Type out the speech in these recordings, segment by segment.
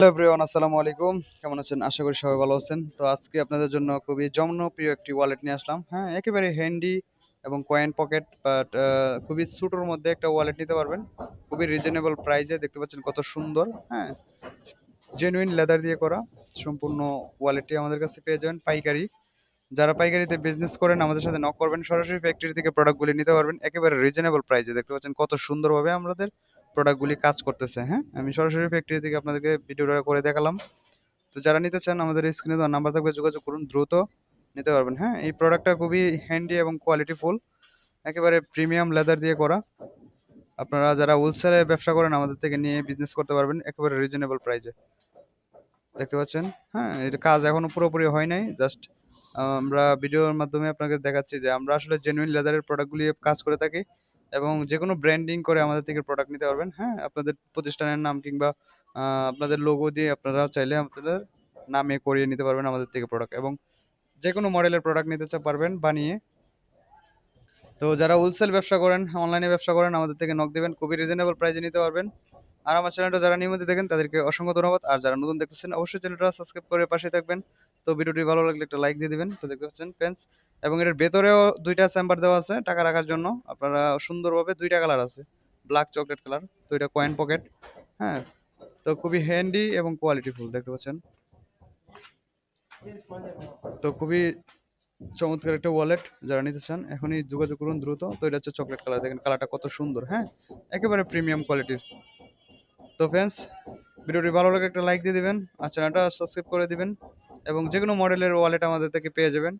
Hello everyone, আসসালামু আলাইকুম। কেমন আছেন? আশা করি সবাই ভালো আছেন। তো আজকে আপনাদের জন্য খুবই জনপ্রিয় একটি ওয়ালেট নিয়ে আসলাম। হ্যাঁ একেবারে হ্যান্ডি এবং কয়েন পকেট বাট খুবই ছোটোর মধ্যে একটা ওয়ালেট নিতে পারবেন। খুবই রিজনেবল প্রাইজে দেখতে পাচ্ছেন কত সুন্দর। হ্যাঁ জেনুইন লেদার দিয়ে করা সম্পূর্ণ ওয়ালেটটি আমাদের কাছে পেয়ে যাবেন পাইকারি। যারা পাইকারিতে বিজনেস করেন, আমাদের সাথে নক করবেন। সরাসরি ফ্যাক্টরি থেকে প্রোডাক্টগুলি নিতে পারবেন। একেবারে রিজনেবল প্রাইসে দেখতে পাচ্ছেন কত সুন্দরভাবে আমাদের প্রোডাক্টগুলি কাজ করতেছে হ্যাঁ? আমি সরাসরি ফ্যাক্টরি থেকে আপনাদেরকে ভিডিওটা করে দেখালাম। তো যারা নিতে চান, আমাদের স্ক্রিনে দেওয়া নাম্বার থাকবে, যোগাযোগ করুন, দ্রুত নিতে পারবেন হ্যাঁ? এই প্রোডাক্টটা খুবই হ্যান্ডি এবং কোয়ালিটি ফুল একেবারে প্রিমিয়াম লেদার দিয়ে করা। আপনারা যারা হোলসেলে ব্যবসা করেন, আমাদের থেকে নিয়ে বিজনেস করতে পারবেন, একেবারে রিজনেবল প্রাইসে দেখতে পাচ্ছেন? হ্যাঁ এটা কাজ এখনও পুরোপুরি হয় নাই জাস্ট আমরা ভিডিওর মাধ্যমে আপনাকে দেখাচ্ছি যে আমরা আসলে জেনুইন লেদারের প্রোডাক্টগুলি কাজ করে থাকি। এবং যে কোনো ব্র্যান্ডিং করে আমাদের থেকে প্রোডাক্ট নিতে পারবেন। হ্যাঁ আপনাদের প্রতিষ্ঠানের নাম কিংবা আপনাদের লোগো দিয়ে আপনারা চাইলে আপনাদের নামে করিয়ে নিতে পারবেন আমাদের থেকে প্রোডাক্ট এবং যে কোনো মডেলের প্রোডাক্ট নিতে পারবেন বানিয়ে। তো যারা হোলসেল ব্যবসা করেন অনলাইনে ব্যবসা করেন, আমাদের থেকে নক দেবেন, খুবই রিজনেবল প্রাইসে নিতে পারবেন। আর আমার চ্যানেলটা যারা নিয়মিত দেখেন, তাদেরকে অসংখ্য ধন্যবাদ। আর যারা নতুন দেখতেছেন, অবশ্যই চ্যানেলটা সাবস্ক্রাইব করে পাশে থাকবেন। তো ভিডিওটি ভালো লাগলে একটা লাইক দিয়ে দিবেন। তো দেখতে পাচ্ছেন ফ্রেন্ডস এবং এর ভেতরেও দুইটা চেম্বার দেওয়া আছে টাকা রাখার জন্য। আপনারা সুন্দরভাবে দুইটা কালার আছে ব্ল্যাক চকলেট কালার তো এটা কয়েন পকেট হ্যাঁ? তো খুবই হ্যান্ডি এবং কোয়ালিটি ফুল দেখতে পাচ্ছেন? তো খুবই চমৎকার একটা ওয়ালেট যারা নিতে চান, এখনই যোগাযোগ করুন দ্রুত। তো এটা হচ্ছে চকলেট কালার দেখেন কালারটা কত সুন্দর হ্যাঁ? একেবারে প্রিমিয়াম কোয়ালিটির তো ফ্রেন্ডস ভিডিওটি ভালো লাগে একটা লাইক দিয়ে দিবেন আর চ্যানেলটা সাবস্ক্রাইব করে দিবেন এবং যে কোনো মডেলের ওয়ালেট আমাদের থেকে পেয়ে যাবেন।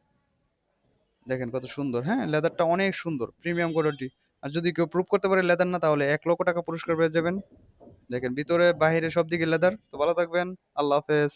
দেখেন কত সুন্দর হ্যাঁ? লেদারটা অনেক সুন্দর প্রিমিয়াম কোয়ালিটি আর যদি কেউ প্রুভ করতে পারে লেদার না, তাহলে এক লক্ষ টাকা পুরস্কার পেয়ে যাবেন। দেখেন ভিতরে, বাহিরে সব দিকে লেদার তো ভালো থাকবেন, আল্লাহ হাফেজ।